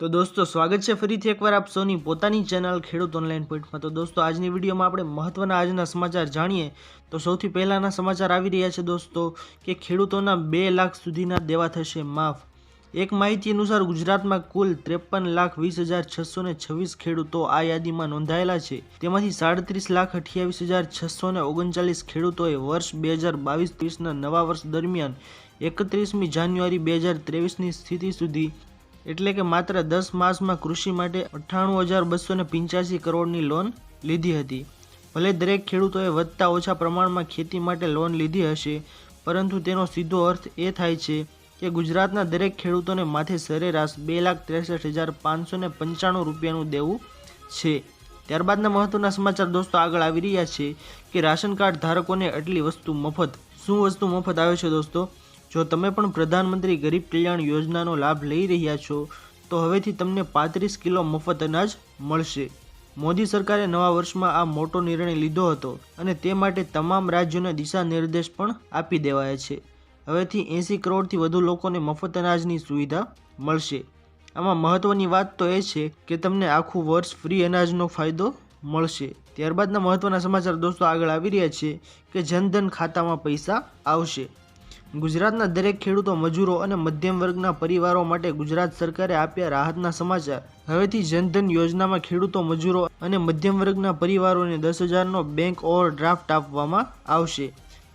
તો દોસ્તો, સ્વાગત છે ફરીથી એકવાર આપ સૌની પોતાની ચેનલ ખેડૂત ઓનલાઈન પોઈન્ટમાં તો દોસ્તો, આજની વિડીયોમાં આપણે મહત્ત્વના આજના સમાચાર જાણીએ. તો સૌથી પહેલાંના સમાચાર આવી રહ્યા છે દોસ્તો, કે ખેડૂતોના બે લાખ સુધીના દેવા થશે માફ. એક માહિતી અનુસાર ગુજરાતમાં કુલ ત્રેપન લાખ વીસ હજાર છસો ને છવ્વીસ ખેડૂતો આ યાદીમાં નોંધાયેલા છે. તેમાંથી સાડત્રીસ લાખ અઠ્યાવીસ હજાર છસો ને ઓગણચાલીસ ખેડૂતોએ વર્ષ બે હજાર બાવીસ ત્રીસના નવા વર્ષ દરમિયાન એકત્રીસમી જાન્યુઆરી બે હજાર ત્રેવીસની સ્થિતિ સુધી એટલે કે માત્ર દસ માસમાં કૃષિ માટે અઠ્ઠાણું હજાર બસો ને પંચ્યાસી કરોડની લોન લીધી હતી. ભલે દરેક ખેડૂતોએ વધતા ઓછા પ્રમાણમાં ખેતી માટે લોન લીધી હશે, પરંતુ તેનો સીધો અર્થ એ થાય છે કે ગુજરાતના દરેક ખેડૂતોને માથે સરેરાશ બે લાખ ત્રેસઠ હજાર પાંચસો ને પંચાણું રૂપિયાનું દેવું છે. ત્યારબાદના મહત્વના સમાચાર દોસ્તો આગળ આવી રહ્યા છે કે રાશન કાર્ડ ધારકોને આટલી વસ્તુ મફત, શું વસ્તુ મફત આવે છે દોસ્તો? જો તમે પણ પ્રધાનમંત્રી ગરીબ કલ્યાણ યોજનાનો લાભ લઈ રહ્યા છો, તો હવેથી તમને પાંત્રીસ કિલો મફત અનાજ મળશે. મોદી સરકારે નવા વર્ષમાં આ મોટો નિર્ણય લીધો હતો અને તે માટે તમામ રાજ્યોને દિશા નિર્દેશ પણ આપી દેવાયા છે. હવેથી એંસી કરોડથી વધુ લોકોને મફત અનાજની સુવિધા મળશે. આમાં મહત્વની વાત તો એ છે કે તમને આખું વર્ષ ફ્રી અનાજનો ફાયદો મળશે. ત્યારબાદના મહત્વના સમાચાર દોસ્તો આગળ આવી રહ્યા છે કે જનધન ખાતામાં પૈસા આવશે. ગુજરાતના દરેક ખેડૂતો, મજૂરો અને મધ્યમ વર્ગના પરિવારો માટે ગુજરાત સરકારે આપ્યા રાહતના સમાચાર. હવેથી જનધન યોજનામાં ખેડૂતો, મજૂરો અને મધ્યમ વર્ગના પરિવારોને દસ હજારનો બેંક ઓવરડ્રાફ્ટ આપવામાં આવશે.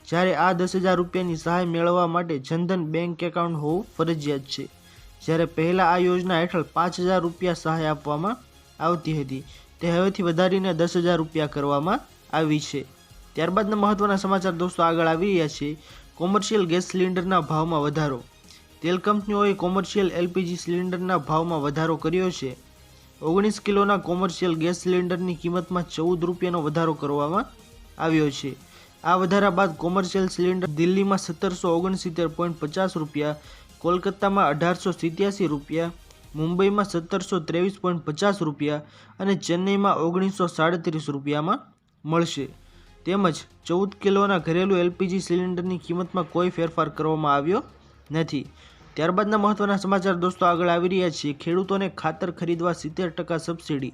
જ્યારે આ દસ હજાર રૂપિયાની સહાય મેળવવા માટે જનધન બેંક એકાઉન્ટ હોવું ફરજિયાત છે. જ્યારે પહેલાં આ યોજના હેઠળ પાંચ હજાર રૂપિયા સહાય આપવામાં આવતી હતી. તે હવેથી વધારીને દસ હજાર રૂપિયા કરવામાં આવી છે. ત્યારબાદના મહત્ત્વના સમાચાર દોસ્તો આગળ આવી રહ્યા છે કોમર્શિયલ ગેસ સિલિન્ડરના ભાવમાં વધારો. તેલ કંપનીઓએ કોમર્શિયલ એલપીજી સિલિન્ડરના ભાવમાં વધારો કર્યો છે. ઓગણીસ કિલોના કોમર્શિયલ ગેસ સિલિન્ડરની કિંમતમાં ચૌદ રૂપિયાનો વધારો કરવામાં આવ્યો છે. આ વધારા બાદ કોમર્શિયલ સિલિન્ડર દિલ્હીમાં સત્તરસો ઓગણસિત્તેર પોઈન્ટ પચાસ રૂપિયા, કોલકાતામાં અઢારસો સિત્યાસી રૂપિયા, મુંબઈમાં સત્તરસો ત્રેવીસ પોઈન્ટ પચાસ રૂપિયા અને ચેન્નઈમાં ઓગણીસો સાડત્રીસ રૂપિયામાં મળશે. તેમજ ચૌદ કિલોના ઘરેલું એલપીજી સિલિન્ડરની કિંમતમાં કોઈ ફેરફાર કરવામાં આવ્યો નથી. ત્યારબાદના મહત્વના સમાચાર દોસ્તો આગળ આવી રહ્યા છીએ. ખેડૂતોને ખાતર ખરીદવા સિત્તેર ટકા સબસિડી.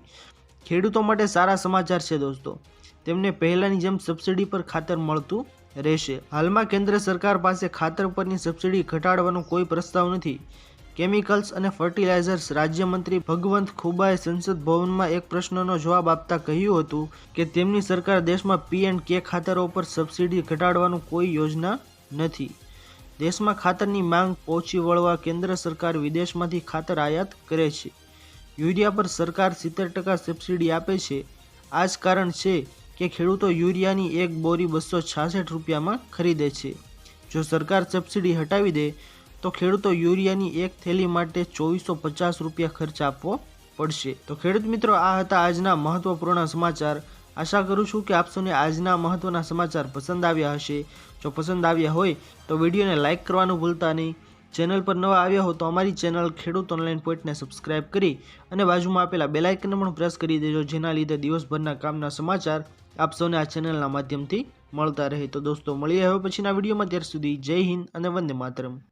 ખેડૂતો માટે સારા સમાચાર છે દોસ્તો. તેમને પહેલાંની જેમ સબસિડી પર ખાતર મળતું રહેશે. હાલમાં કેન્દ્ર સરકાર પાસે ખાતર પરની સબસિડી ઘટાડવાનો કોઈ પ્રસ્તાવ નથી. કેમિકલ્સ અને ફર્ટિલાઇઝર્સ રાજ્યમંત્રી ભગવંત ખુબાએ સંસદ ભવનમાં એક પ્રશ્નનો જવાબ આપતા કહ્યું હતું કે તેમની સરકાર દેશમાં પી એન્ડ કે ખાતરો પર સબસિડી ઘટાડવાનું કોઈ યોજના નથી. દેશમાં ખાતરની માંગ પહોંચી વળવા કેન્દ્ર સરકાર વિદેશમાંથી ખાતર આયાત કરે છે. યુરિયા પર સરકાર સિત્તેર ટકા સબસિડી આપે છે. આ જ કારણ છે કે ખેડૂતો યુરિયાની એક બોરી બસો છાસઠ રૂપિયામાં ખરીદે છે. જો સરકાર સબસિડી હટાવી દે તો ખેડૂતો યુરિયાની એક થેલી માટે ચોવીસો પચાસ રૂપિયા ખર્ચ આપવો પડશે. તો ખેડૂત મિત્રો, આ હતા આજના મહત્વપૂર્ણ સમાચાર. આશા કરું છું કે આપસોને આજના મહત્વના સમાચાર પસંદ આવ્યા હશે. જો પસંદ આવ્યા હોય, તો વિડીયોને લાઇક કરવાનું ભૂલતા નહીં. ચેનલ પર નવા આવ્યા હો તો અમારી ચેનલ ખેડૂત ઓનલાઈન પોઈન્ટને સબસ્ક્રાઇબ કરી અને બાજુમાં આપેલા બેલાઇકનને પણ પ્રેસ કરી દેજો, જેના લીધે દિવસભરના કામના સમાચાર આપ સૌને આ ચેનલના માધ્યમથી મળતા રહે. તો દોસ્તો, મળીએ હવે પછીના વિડીયોમાં. ત્યાર સુધી જય હિન્દ અને વંદે માતરમ.